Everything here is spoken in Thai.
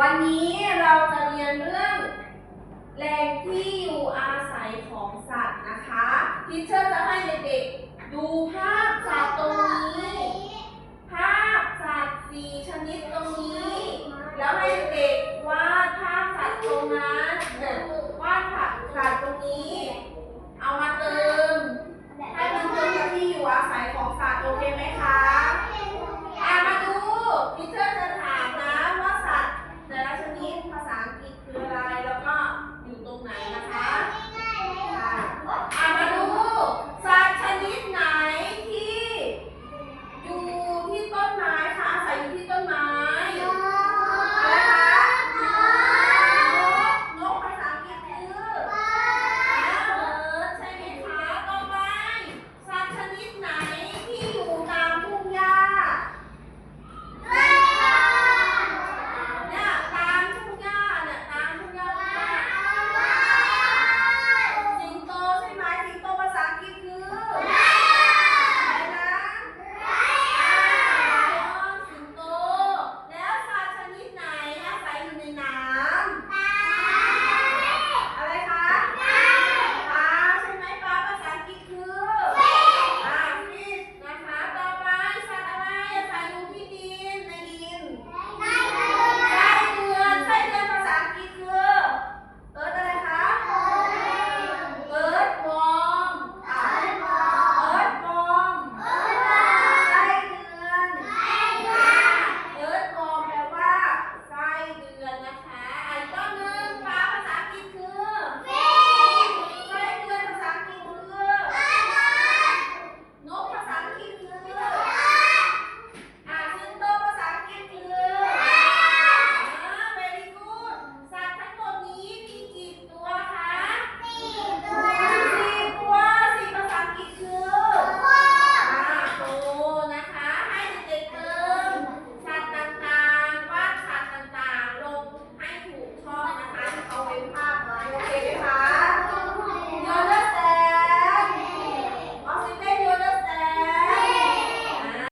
วันนี้เราจะเรียนเรื่องแหล่งที่อยู่อาศัยของสัตว์นะคะทีเชอร์จะให้เด็กๆดูภาพสัตว์ตรงนี้ ภาพสัตว์สี่ชนิดตรงนี้ แล้วให้เด็กวาดภาพสัตว์ตรงนั้น